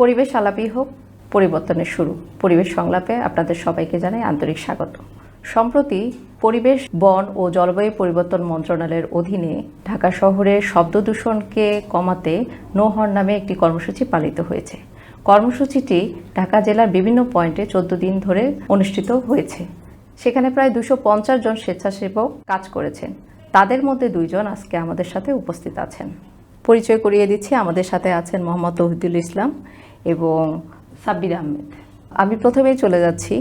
পরিবেশ আলাপই হোক, পরিবর্তনের শুরু। পরিবেশ সংলাপে আপনাদের সবাইকে জানাই আন্তরিক স্বাগত। সম্প্রতি পরিবেশ, বন ও জলবায়ু পরিবর্তন মন্ত্রণালয়ের অধীনে ঢাকা শহরে শব্দ দূষণকে কমাতে নোহর নামে একটি কর্মসূচি পালিত হয়েছে। কর্মসূচিটি ঢাকা জেলার বিভিন্ন পয়েন্টে চোদ্দ দিন ধরে অনুষ্ঠিত হয়েছে। সেখানে প্রায় দুশো পঞ্চাশ জন স্বেচ্ছাসেবক কাজ করেছেন। তাদের মধ্যে দুইজন আজকে আমাদের সাথে উপস্থিত আছেন। পরিচয় করিয়ে দিচ্ছি। আমাদের সাথে আছেন মোহাম্মদ তৌহিদুল ইসলাম এবং সাব্বির আহমেদ। আমি প্রথমেই চলে যাচ্ছি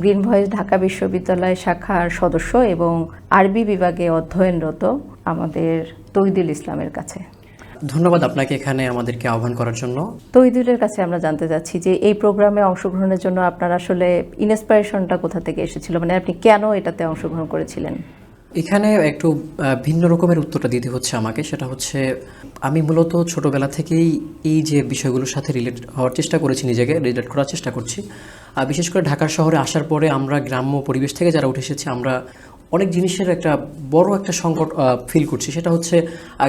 গ্রিন ভয়েস ঢাকা বিশ্ববিদ্যালয় শাখার সদস্য এবং আরবি বিভাগে অধ্যয়নরত আমাদের তৌহিদুল ইসলামের কাছে। ধন্যবাদ আপনাকে এখানে আমাদেরকে আহ্বান করার জন্য। তৌহিদুলের কাছে আমরা জানতে চাচ্ছি যে এই প্রোগ্রামে অংশগ্রহণের জন্য আপনার আসলে ইন্সপিরেশনটা কোথা থেকে এসেছিল? মানে আপনি কেন এটাতে অংশগ্রহণ করেছিলেন? এখানে একটু ভিন্ন রকমের উত্তরটা দিতে হচ্ছে আমাকে। সেটা হচ্ছে, আমি মূলত ছোটবেলা থেকেই এই যে বিষয়গুলোর সাথে রিলেট হওয়ার চেষ্টা করেছি, নিজেকে রিলেট করার চেষ্টা করছি। আর বিশেষ করে ঢাকার শহরে আসার পরে আমরা গ্রাম্য পরিবেশ থেকে যারা উঠে এসেছি, আমরা অনেক জিনিসের একটা বড় একটা সংকট ফিল করছি। সেটা হচ্ছে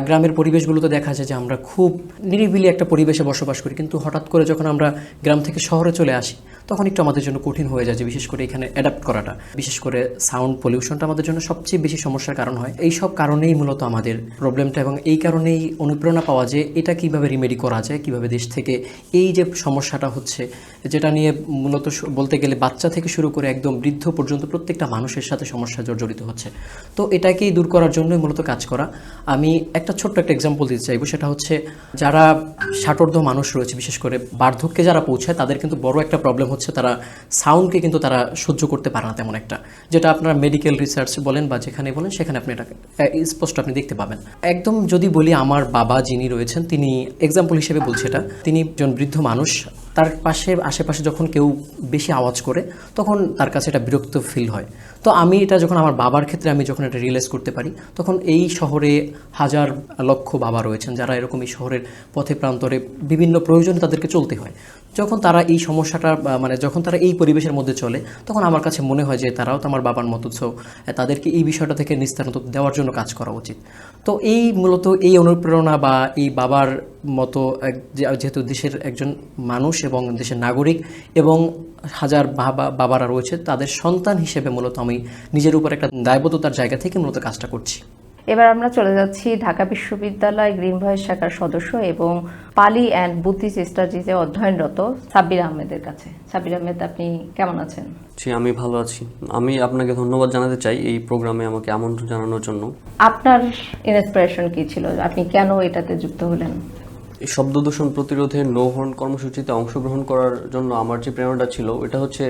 গ্রামের পরিবেশগুলোতে দেখা যায় যে আমরা খুব নিরিবিলি একটা পরিবেশে বসবাস করি। কিন্তু হঠাৎ করে যখন আমরা গ্রাম থেকে শহরে চলে আসি, তখন একটু আমাদের জন্য কঠিন হয়ে যায় যে বিশেষ করে এখানে অ্যাডাপ্ট করাটা। বিশেষ করে সাউন্ড পলিউশনটা আমাদের জন্য সবচেয়ে বেশি সমস্যার কারণ হয়। এই সব কারণেই মূলত আমাদের প্রবলেমটা এবং এই কারণেই অনুপ্রেরণা পাওয়া যে এটা কীভাবে রিমেডি করা যায়, কীভাবে দেশ থেকে এই যে সমস্যাটা হচ্ছে, যেটা নিয়ে মূলত বলতে গেলে বাচ্চা থেকে শুরু করে একদম বৃদ্ধ পর্যন্ত প্রত্যেকটা মানুষের সাথে সমস্যা জর্জরিত হচ্ছে। তো এটাকেই দূর করার জন্যই মূলত কাজ করা। আমি একটা ছোট্ট একটা এক্সাম্পল দিতে চাইব, সেটা হচ্ছে যারা ষাটোর্ধ মানুষ রয়েছে, বিশেষ করে বার্ধক্যে যারা পৌঁছায়, তাদের কিন্তু বড় একটা প্রবলেম হচ্ছে তারা সাউন্ডকে কিন্তু তারা সহ্য করতে পারে না তেমন একটা। যেটা আপনারা মেডিকেল রিসার্চ বলেন বা যেখানে বলেন, সেখানে আপনি এটা স্পষ্ট আপনি দেখতে পাবেন। একদম যদি বলি, আমার বাবা যিনি রয়েছেন, তিনি এক্সাম্পল হিসেবে বলছে এটা। তিনি একজন বৃদ্ধ মানুষ। তার পাশে, আশেপাশে যখন কেউ বেশি আওয়াজ করে, তখন তার কাছে এটা বিরক্ত ফিল হয়। তো আমি এটা যখন আমার বাবার ক্ষেত্রে আমি যখন এটা রিয়েলাইজ করতে পারি, তখন এই শহরে হাজার লক্ষ বাবা রয়েছেন, যারা এরকম এই শহরের পথে, প্রান্তরে বিভিন্ন প্রয়োজনে তাদেরকে চলতে হয়। যখন তারা এই সমস্যাটা মানে যখন তারা এই পরিবেশের মধ্যে চলে, তখন আমার কাছে মনে হয় যে তারাও তো আমার বাবার মতো সো তাদেরকে এই বিষয়টা থেকে নিস্তারিত দেওয়ার জন্য কাজ করা উচিত। তো এই মূলত এই অনুপ্রেরণা বা এই বাবার মতো যেহেতু দেশের একজন মানুষ এবং দেশের নাগরিক এবং হাজার বাবা, বাবারা রয়েছে, তাদের সন্তান হিসেবে মূলত আমি নিজের উপর একটা দায়বদ্ধতার জায়গা থেকে মূলত কাজটা করছি। এবার আমরা চলে যাচ্ছি ঢাকা বিশ্ববিদ্যালয় গ্রিন ভয়েস শাখার সদস্য এবং পালি অ্যান্ড বুদ্ধি স্টাডিজে অধ্যয়নরত সাব্বির আহমেদের কাছে। সাব্বির আহমেদ আপনি কেমন আছেন? জি আমি ভালো আছি। আমি আপনাকে ধন্যবাদ জানাতে চাই এই প্রোগ্রামে আমাকে আমন্ত্রণ জানানোর জন্য। আপনার ইন্সপিরেশন কি ছিল? আপনি কেন এটাতে যুক্ত হলেন? শব্দ দূষণ প্রতিরোধে নো হর্ন কর্মসূচিতে অংশগ্রহণ করার জন্য আমার যে প্রেরণাটা ছিল, এটা হচ্ছে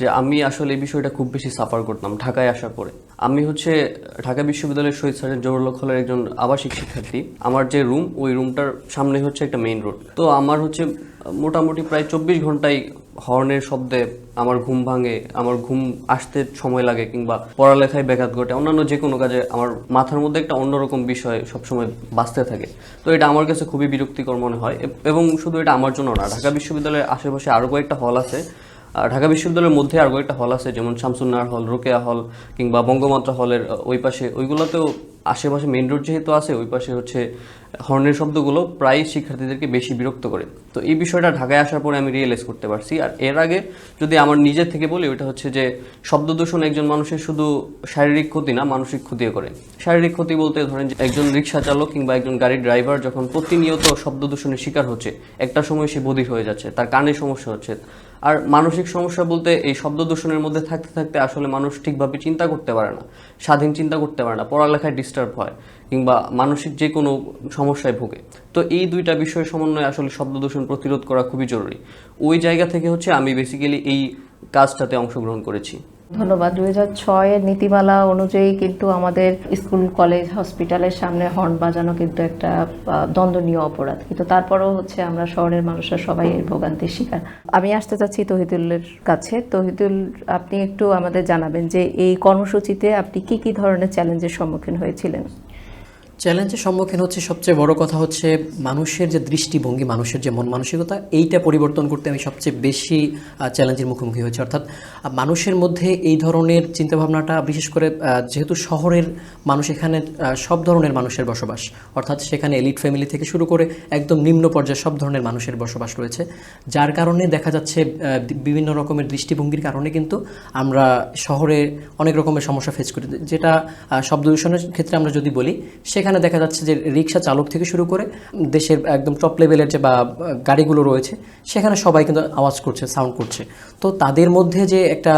যে আমি আসলে এই বিষয়টা খুব বেশি সাফার করতাম ঢাকায় আসার পরে। আমি হচ্ছে ঢাকা বিশ্ববিদ্যালয়ের শহীদ সার্জেন্ট জহুরুল্লাহ হলের একজন আবাসিক শিক্ষার্থী। আমার যে রুম ওই রুমটার সামনে হচ্ছে একটা মেইন রোড তো আমার হচ্ছে মোটামুটি প্রায় চব্বিশ ঘন্টায় হর্নের শব্দে আমার ঘুম ভাঙে, আমার ঘুম আসতে সময় লাগে কিংবা পড়ালেখায় ব্যাঘাত ঘটে। অন্যান্য যে কোনো কাজে আমার মাথার মধ্যে একটা অন্যরকম বিষয় সবসময় বাঁচতে থাকে। তো এটা আমার কাছে খুবই বিরক্তিকর মনে হয় এবং শুধু এটা আমার জন্য না, ঢাকা বিশ্ববিদ্যালয়ের আশেপাশে আরও কয়েকটা হল আছে। ঢাকা বিশ্ববিদ্যালয়ের মধ্যে আরও কয়েকটা হল আছে, যেমন শামসুন্নার হল, রোকেয়া হল কিংবা বঙ্গমাত্রা হলের ওই পাশে, ওইগুলোতেও আশেপাশে মেইন রোড যেহেতু আছে, ওই পাশে হচ্ছে হর্নের শব্দগুলো প্রায় শিক্ষার্থীদেরকে বেশি বিরক্ত করে। তো এই বিষয়টা ঢাকায় আসার পরে আমি রিয়েলাইজ করতে পারছি। আর এর আগে যদি আমার নিজের থেকে বলি ওটা হচ্ছে যে শব্দ দূষণ একজন মানুষের শুধু শারীরিক ক্ষতি না, মানসিক ক্ষতিও করে। শারীরিক ক্ষতি বলতে ধরেন একজন রিক্সা চালক কিংবা একজন গাড়ির ড্রাইভার যখন প্রতিনিয়ত শব্দ দূষণের শিকার হচ্ছে, একটা সময় সে বধির হয়ে যাচ্ছে, তার কানে সমস্যা হচ্ছে আর মানসিক সমস্যা বলতে এই শব্দ দূষণের মধ্যে থাকতে থাকতে আসলে মানুষ ঠিকভাবে চিন্তা করতে পারে না, স্বাধীন চিন্তা করতে পারে না, পড়ালেখায় ডিস্টার্ব হয় কিংবা মানসিক যে কোনো সমস্যায় ভোগে। তো এই দুইটা বিষয়ের সমন্বয়ে আসলে শব্দ দূষণ প্রতিরোধ করা খুবই জরুরি। ওই জায়গা থেকে হচ্ছে আমি বেসিক্যালি এই কাজটাতে অংশগ্রহণ করেছি। ধন্যবাদ। দুই হাজার ছয়ের নীতিমালা অনুযায়ী কিন্তু আমাদের স্কুল, কলেজ, হসপিটালের সামনে হর্ন বাজানো কিন্তু একটা দ্বন্দ্বনীয় অপরাধ। কিন্তু তারপরও হচ্ছে আমরা শহরের মানুষরা সবাই এর ভোগান্তির শিকার। আমি আসতে চাচ্ছি তহিদুলের কাছে। তহিদুল, আপনি একটু আমাদের জানাবেন যে এই কর্মসূচিতে আপনি কি কি ধরনের চ্যালেঞ্জের সম্মুখীন হয়েছিলেন? চ্যালেঞ্জের সম্মুখীন হচ্ছে সবচেয়ে বড় কথা হচ্ছে মানুষের যে দৃষ্টিভঙ্গি, মানুষের যে মন মানসিকতা, এইটা পরিবর্তন করতে আমি সবচেয়ে বেশি চ্যালেঞ্জের মুখোমুখি হয়েছি। অর্থাৎ মানুষের মধ্যে এই ধরনের চিন্তাভাবনাটা, বিশেষ করে যেহেতু শহরের মানুষ এখানে সব ধরনের মানুষের বসবাস, অর্থাৎ সেখানে এলিট ফ্যামিলি থেকে শুরু করে একদম নিম্ন পর্যায়ে সব ধরনের মানুষের বসবাস রয়েছে, যার কারণে দেখা যাচ্ছে বিভিন্ন রকমের দৃষ্টিভঙ্গির কারণে কিন্তু আমরা শহরে অনেক রকমের সমস্যা ফেস করি। যেটা শব্দ দূষণের ক্ষেত্রে আমরা যদি বলি, সেখানে দেখা যাচ্ছে যে রিক্সা চালক থেকে শুরু করে দেশের একদম টপ লেভেলের যে বা, গাড়িগুলো রয়েছে, সেখানে সবাই কিন্তু আওয়াজ করছে সাউন্ড করছে। তো তাদের মধ্যে যে একটা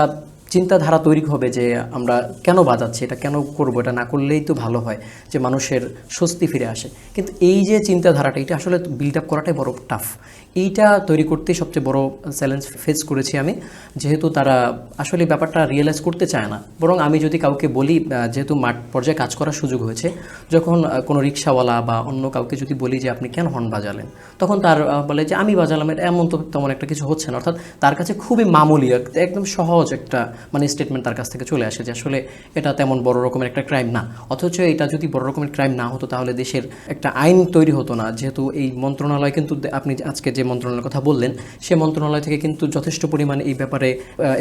চিন্তাধারা তৈরি হবে যে আমরা কেন বাজাচ্ছি, এটা কেন করব, এটা না করলেই তো ভালো হয় যে মানুষের স্বস্তি ফিরে আসে। কিন্তু এই যে চিন্তাধারাটা, এটা আসলে বিল্ড আপ করাটাই বড় টাফ এইটা তৈরি করতেই সবচেয়ে বড় চ্যালেঞ্জ ফেস করেছি আমি। যেহেতু তারা আসলে ব্যাপারটা রিয়েলাইজ করতে চায় না। বরং আমি যদি কাউকে বলি যেহেতু মাঠ পর্যায়ে কাজ করার সুযোগ হয়েছে, যখন কোনো রিক্সাওয়ালা বা অন্য কাউকে যদি বলি যে, আপনি কেন হর্ন বাজালেন? তখন তার বলে যে, আমি বাজালাম এমন তো তেমন একটা কিছু হচ্ছে না। অর্থাৎ তার কাছে খুবই মামুলি একদম সহজ একটা মানে স্টেটমেন্ট তার কাছ থেকে চলে আসে যে, আসলে এটা তেমন বড় রকমের একটা ক্রাইম না। অথচ এটা যদি বড় রকমের ক্রাইম না হতো, তাহলে দেশের একটা আইন তৈরি হতো না। যেহেতু এই মন্ত্রণালয় কিন্তু আপনি আজকে যে মন্ত্রণালয়ের কথা বললেন, সে মন্ত্রণালয় থেকে কিন্তু যথেষ্ট পরিমাণে এই ব্যাপারে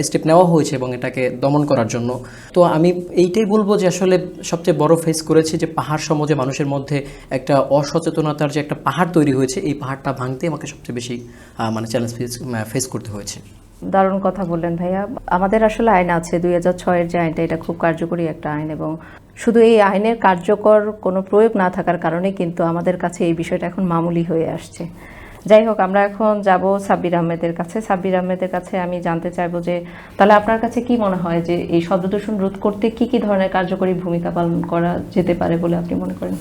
স্টেপ নেওয়া হয়েছে এবং এটাকে দমন করার জন্য। তো আমি এইটাই বলব যে আসলে সবচেয়ে বড় ফেস করেছি যে পাহাড় সমাজে মানুষের মধ্যে একটা অসচেতনতার যে একটা পাহাড় তৈরি হয়েছে, এই পাহাড়টা ভাঙতে আমাকে সবচেয়ে বেশি মানে চ্যালেঞ্জ ফেস ফেস করতে হয়েছে। দারুণ কথা বললেন ভাইয়া। আমাদের আসলে আইন আছে, দুই হাজার ছয়ের যে আইনটা, এটা খুব কার্যকরী একটা আইন এবং শুধু এই আইনের কার্যকর কোনো প্রয়োগ না থাকার কারণে কিন্তু আমাদের কাছে এই বিষয়টা এখন মামুলি হয়ে আসছে। যাই হোক, আমরা এখন যাব সাব্বির আহমেদের কাছে। সাব্বির আহমেদের কাছে আমি জানতে চাইব যে, তাহলে আপনার কাছে কি মনে হয় যে এই শব্দ দূষণ রোধ করতে কি কি ধরনের কার্যকরী ভূমিকা পালন করা যেতে পারে বলে আপনি মনে করেন?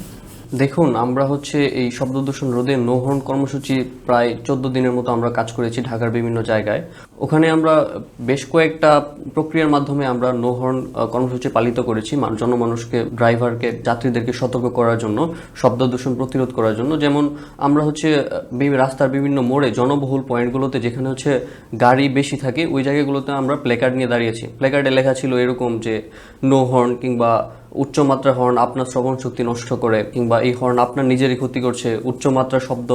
দেখুন আমরা হচ্ছে এই শব্দ দূষণ রোধে নো হর্ন কর্মসূচি প্রায় চোদ্দ দিনের মতো আমরা কাজ করেছি ঢাকার বিভিন্ন জায়গায়। ওখানে আমরা বেশ কয়েকটা প্রক্রিয়ার মাধ্যমে আমরা নো হর্ন আহ, কর্মসূচি পালিত করেছি জনমানুষকে ড্রাইভারকে যাত্রীদেরকে সতর্ক করার জন্য শব্দ দূষণ প্রতিরোধ করার জন্য। যেমন আমরা হচ্ছে রাস্তার বিভিন্ন মোড়ে জনবহুল পয়েন্টগুলোতে যেখানে হচ্ছে গাড়ি বেশি থাকে ওই জায়গাগুলোতে আমরা প্লেকার্ড নিয়ে দাঁড়িয়েছি। প্লেকার্ডে লেখা ছিল এরকম যে নো হর্ন কিংবা উচ্চমাত্রার হর্ন আপনার শ্রবণ শক্তি নষ্ট করে, কিংবা এই হর্ন আপনার নিজেরই ক্ষতি করছে, উচ্চমাত্রার শব্দ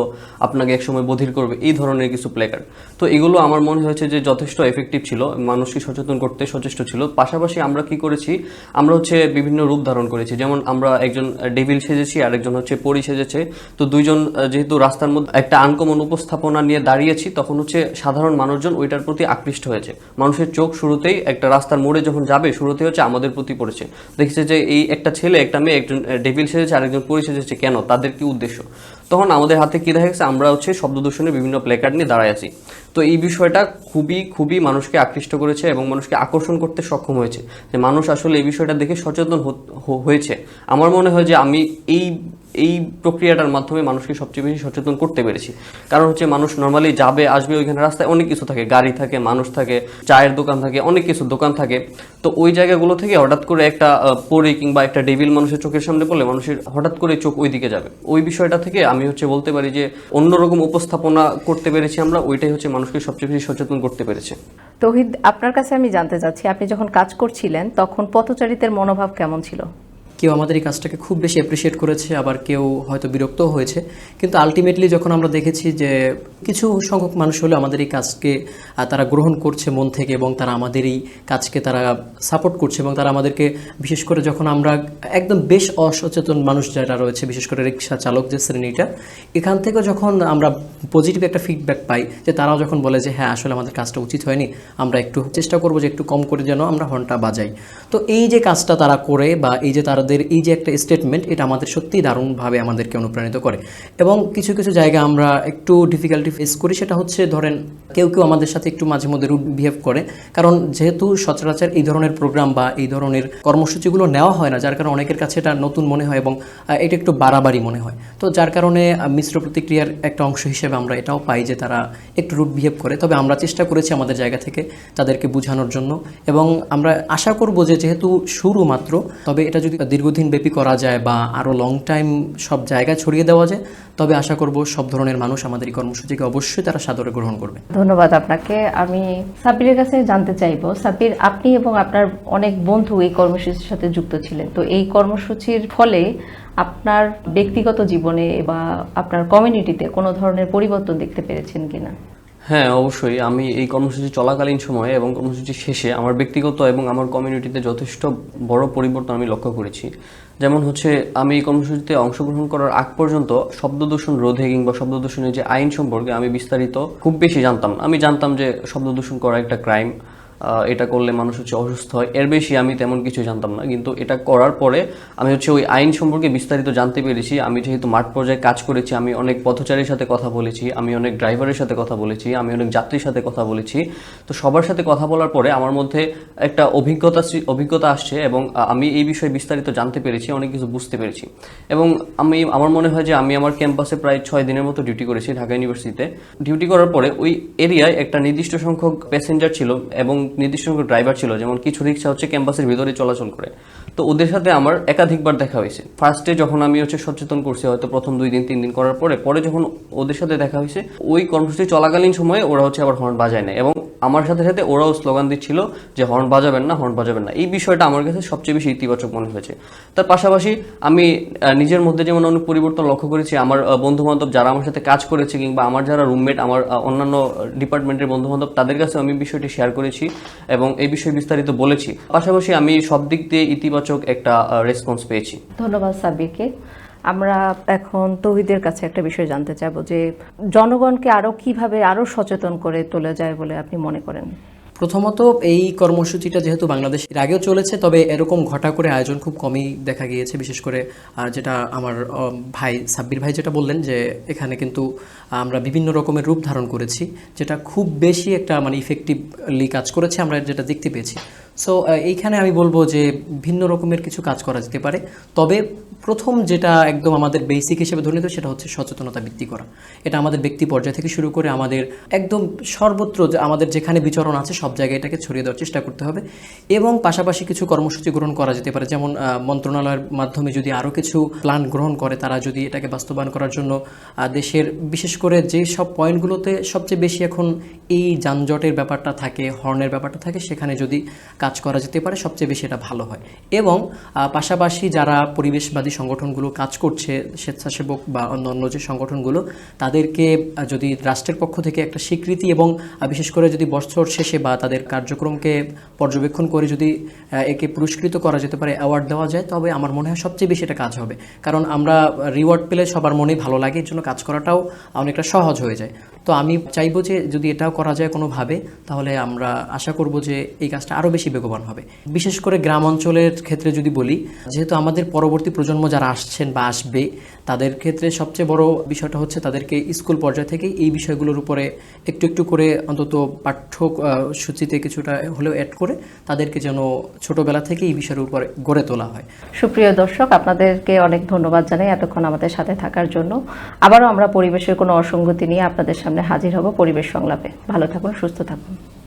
আপনাকে একসময় বধির করবে, এই ধরনের কিছু প্লেকার্ড তো এগুলো আমার মনে হয়েছে যে যথেষ্ট এফেক্টিভ ছিল, মানুষকে সচেতন করতে সচেষ্ট ছিল। পাশাপাশি আমরা কি করেছি, আমরা হচ্ছে বিভিন্ন রূপ ধারণ করেছি। যেমন আমরা একজন ডেভিল সেজেছি আর একজন হচ্ছে পরি সেজেছে। তো দুইজন যেহেতু রাস্তার মধ্যে একটা আনকমন উপস্থাপনা নিয়ে দাঁড়িয়েছি, তখন হচ্ছে সাধারণ মানুষজন ওইটার প্রতি আকৃষ্ট হয়েছে। মানুষের চোখ শুরুতেই একটা রাস্তার মোড়ে যখন যাবে, শুরুতেই হচ্ছে আমাদের প্রতি পড়েছে। দেখছে যে এই একটা ছেলে, একটা মেয়ে, একজন ডেভিল সেজেছে, আরেকজন পরি সেজেছে, কেন? তাদের কি উদ্দেশ্য? তখন আমাদের হাতে কি দেখা গেছে? আমরা হচ্ছে শব্দ দূষণের বিভিন্ন প্লেকার্ড নিয়ে দাঁড়ায় আছি। তো এই বিষয়টা খুবই খুবই মানুষকে আকৃষ্ট করেছে এবং মানুষকে আকর্ষণ করতে সক্ষম হয়েছে। যে মানুষ আসলে এই বিষয়টা দেখে সচেতন হয়েছে। আমার মনে হয় যে আমি এই এই প্রক্রিয়াটার মাধ্যমে মানুষকে সবচেয়ে বেশি সচেতন করতে পেরেছি। কারণ হচ্ছে মানুষ নর্মালি যাবে, আসবে ওইখানে রাস্তায় অনেক কিছু থাকে। গাড়ি থাকে, মানুষ থাকে, চায়ের দোকান থাকে, অনেক কিছু দোকান থাকে। তো ওই জায়গাগুলো থেকে হঠাৎ করে একটা পরি কিংবা একটা ডেভিল মানুষের চোখের সামনে পড়লে মানুষের হঠাৎ করে চোখ ওই দিকে যাবে। ওই বিষয়টা থেকে আমি হচ্ছে বলতে পারি যে অন্যরকম উপস্থাপনা করতে পেরেছি আমরা, ওইটাই হচ্ছে মানুষকে সবচেয়ে বেশি সচেতন করতে পেরেছে। তৌহিদ, আপনার কাছে আমি জানতে চাচ্ছি, আপনি যখন কাজ করছিলেন, তখন পথচারীদের মনোভাব কেমন ছিল? কেউ আমাদের এই কাজটাকে খুব বেশি অ্যাপ্রিসিয়েট করেছে, আবার কেউ হয়তো বিরক্তও হয়েছে। কিন্তু আলটিমেটলি যখন আমরা দেখেছি যে কিছু সংখ্যক মানুষ হলে আমাদের এই কাজকে তারা গ্রহণ করছে মন থেকে এবং তারা আমাদের এই কাজকে তারা সাপোর্ট করছে এবং তারা আমাদেরকে, বিশেষ করে যখন আমরা একদম বেশ অসচেতন মানুষ যারা রয়েছে, বিশেষ করে রিক্সা চালক যে শ্রেণীটা, এখান থেকে যখন আমরা পজিটিভ একটা ফিডব্যাক পাই যে তারাও যখন বলে যে হ্যাঁ আসলে আমাদের কাজটা উচিত হয়নি, আমরা একটু চেষ্টা করব যে একটু কম করে যেন আমরা হর্নটা বাজাই। তো এই যে কাজটা তারা করে বা এই যে তাদের এই যে একটা স্টেটমেন্ট এটা আমাদের সত্যিই দারুণভাবে আমাদেরকে অনুপ্রাণিত করে। এবং কিছু কিছু জায়গায় আমরা একটু ডিফিকাল্টি ফেস করি, সেটা হচ্ছে ধরেন কেউ কেউ আমাদের সাথে একটু মাঝে মধ্যে রুট বিহেভ করে। কারণ যেহেতু সচরাচর এই ধরনের প্রোগ্রাম বা এই ধরনের কর্মসূচিগুলো নেওয়া হয় না, যার কারণে অনেকের কাছে এটা নতুন মনে হয় এবং এটা একটু বাড়াবাড়ি মনে হয়। তো যার কারণে মিশ্র প্রতিক্রিয়ার একটা অংশ হিসেবে আমরা এটাও পাই যে তারা একটু রুট বিহেভ করে। তবে আমরা চেষ্টা করেছি আমাদের জায়গা থেকে তাদেরকে বোঝানোর জন্য। এবং আমরা আশা করব যে যেহেতু শুরু মাত্র, তবে এটা যদি দীর্ঘদিন ব্যাপী করা যায় বা আরও লং টাইম সব জায়গায় ছড়িয়ে দেওয়া যায়, তবে আশা করব সব ধরনের মানুষ আমাদের এই কর্মসূচিকে অবশ্যই তারা সাদরে গ্রহণ করবে। ধন্যবাদ আপনাকে। আমি সাব্বিরের কাছে জানতে চাইব, সাব্বির, আপনি এবং আপনার অনেক বন্ধু এই কর্মসূচির সাথে যুক্ত ছিলেন। তো এই কর্মসূচির ফলে আপনার ব্যক্তিগত জীবনে বা আপনার কমিউনিটিতে কোনো ধরনের পরিবর্তন দেখতে পেরেছেন কিনা? হ্যাঁ অবশ্যই। আমি এই কর্মসূচি চলাকালীন সময়ে এবং কর্মসূচি শেষে আমার ব্যক্তিগত এবং আমার কমিউনিটিতে যথেষ্ট বড় পরিবর্তন আমি লক্ষ্য করেছি। যেমন হচ্ছে, আমি এই কর্মসূচিতে অংশগ্রহণ করার আগ পর্যন্ত শব্দদূষণ রোধে কিংবা শব্দদূষণের যে আইন সম্পর্কে আমি বিস্তারিত খুব বেশি জানতাম। আমি জানতাম যে শব্দদূষণ করা একটা ক্রাইম। এটা করলে মানুষ হচ্ছে অসুস্থ হয়। এর বেশি আমি তেমন কিছু জানতাম না। কিন্তু এটা করার পরে আমি হচ্ছে ওই আইন সম্পর্কে বিস্তারিত জানতে পেরেছি। আমি যেহেতু মাঠ পর্যায়ে কাজ করেছি, আমি অনেক পথচারীর সাথে কথা বলেছি, আমি অনেক ড্রাইভারের সাথে কথা বলেছি, আমি অনেক যাত্রীর সাথে কথা বলেছি। তো সবার সাথে কথা বলার পরে আমার মধ্যে একটা অভিজ্ঞতা অভিজ্ঞতা আসছে এবং আমি এই বিষয়ে বিস্তারিত জানতে পেরেছি, অনেক কিছু বুঝতে পেরেছি। এবং আমি, আমার মনে হয় যে আমি আমার ক্যাম্পাসে প্রায় ছয় দিনের মতো ডিউটি করেছি ঢাকা ইউনিভার্সিটিতে। ডিউটি করার পরে ওই এরিয়ায় একটা নির্দিষ্ট সংখ্যক প্যাসেঞ্জার ছিল এবং নির্দিষ্ট সংখ্যক ড্রাইভার ছিল, যেমন কিছু রিক্সা হচ্ছে ক্যাম্পাসের ভিতরে চলাচল করে। তো ওদের সাথে আমার একাধিকবার দেখা হয়েছে। ফার্স্টে যখন আমি হচ্ছে সচেতন করছি, হয়তো প্রথম দুই দিন, তিন দিন করার পরে পরে যখন ওদের সাথে দেখা হয়েছে, ওই কর্মসূচি চলাকালীন সময়ে ওরা হচ্ছে আবার হর্ন বাজায় না এবং আমার সাথে সাথে ওরাও স্লোগান দিচ্ছিল যে হর্ন বাজাবেন না হর্ন বাজাবেন না। এই বিষয়টা আমার কাছে সবচেয়ে বেশি ইতিবাচক মনে হয়েছে। তার পাশাপাশি আমি নিজের মধ্যে যেমন অনেক পরিবর্তন লক্ষ্য করেছি, আমার বন্ধু বান্ধব যারা আমার সাথে কাজ করেছে কিংবা আমার যারা রুমমেট আমার অন্যান্য ডিপার্টমেন্টের বন্ধু বান্ধব তাদের কাছে আমি বিষয়টি শেয়ার করেছি। এবং এই বিষয়ে বিস্তারিত বলেছি। পাশাপাশি আমি সব দিক দিয়ে ইতিবাচক একটা রেসপন্স পেয়েছি। ধন্যবাদ সাব্বিরকে। আমরা এখন তৌহিদের কাছে একটা বিষয় জানতে চাইব যে, জনগণকে আরও কীভাবে আরও সচেতন করে তোলা যায় বলে আপনি মনে করেন? প্রথমত এই কর্মসূচিটা যেহেতু বাংলাদেশের আগেও চলেছে, তবে এরকম ঘটা করে আয়োজন খুব কমই দেখা গিয়েছে, বিশেষ করে, আর যেটা আমার ভাই সাব্বির ভাই যেটা বললেন যে এখানে কিন্তু আমরা বিভিন্ন রকমের রূপ ধারণ করেছি, যেটা খুব বেশি একটা মানে ইফেক্টিভলি কাজ করেছে, আমরা যেটা দেখতে পেয়েছি। সো এইখানে আমি বলব যে ভিন্ন রকমের কিছু কাজ করা যেতে পারে। তবে প্রথম যেটা একদম আমাদের বেসিক হিসেবে ধরে নিতে সেটা হচ্ছে সচেতনতা বৃদ্ধি করা। এটা আমাদের ব্যক্তি পর্যায় থেকে শুরু করে আমাদের একদম সর্বত্র আমাদের যেখানে বিচরণ আছে সব জায়গায় এটাকে ছড়িয়ে দেওয়ার চেষ্টা করতে হবে। এবং পাশাপাশি কিছু কর্মসূচি গ্রহণ করা যেতে পারে। যেমন মন্ত্রণালয়ের মাধ্যমে যদি আরও কিছু প্ল্যান গ্রহণ করে তারা যদি এটাকে বাস্তবায়ন করার জন্য দেশের বিশেষ করে যে সব পয়েন্টগুলোতে সবচেয়ে বেশি এখন এই যানজটের ব্যাপারটা থাকে হর্নের ব্যাপারটা থাকে, সেখানে যদি কাজ করা যেতে পারে, সবচেয়ে বেশি এটা ভালো হয়। এবং পাশাপাশি যারা পরিবেশবাদী সংগঠনগুলো কাজ করছে, স্বেচ্ছাসেবক বা অন্য অন্য যে সংগঠনগুলো, তাদেরকে যদি রাষ্ট্রের পক্ষ থেকে একটা স্বীকৃতি এবং বিশেষ করে যদি বছর শেষে বা তাদের কার্যক্রমকে পর্যবেক্ষণ করে যদি একে পুরস্কৃত করা যেতে পারে, অ্যাওয়ার্ড দেওয়া যায়, তবে আমার মনে হয় সবচেয়ে বেশি এটা কাজ হবে। কারণ আমরা রিওয়ার্ড পেলে সবার মনেই ভালো লাগে, এর জন্য কাজ করাটাও অনেকটা সহজ হয়ে যায়। তো আমি চাইব যে যদি এটাও করা যায় কোনোভাবে, তাহলে আমরা আশা করব যে এই কাজটা আরও বেশি বেগবান হবে। বিশেষ করে গ্রাম অঞ্চলের ক্ষেত্রে যদি বলি, যেহেতু আমাদের পরবর্তী প্রজন্ম যারা আসছেন বা আসবে, তাদের ক্ষেত্রে সবচেয়ে বড় বিষয়টা হচ্ছে তাদেরকে স্কুল পর্যায় থেকেই এই বিষয়গুলোর উপরে একটু একটু করে অন্তত পাঠ্য সূচিতে কিছুটা হলেও অ্যাড করে তাদেরকে যেন ছোটবেলা থেকে এই বিষয়ের উপরে গড়ে তোলা হয়। সুপ্রিয় দর্শক, আপনাদেরকে অনেক ধন্যবাদ জানাই এতক্ষণ আমাদের সাথে থাকার জন্য। আবারও আমরা পরিবেশের কোনো অসঙ্গতি নিয়ে আপনাদের সামনে হাজির হব পরিবেশ সংলাপে। ভালো থাকুন, সুস্থ থাকুন।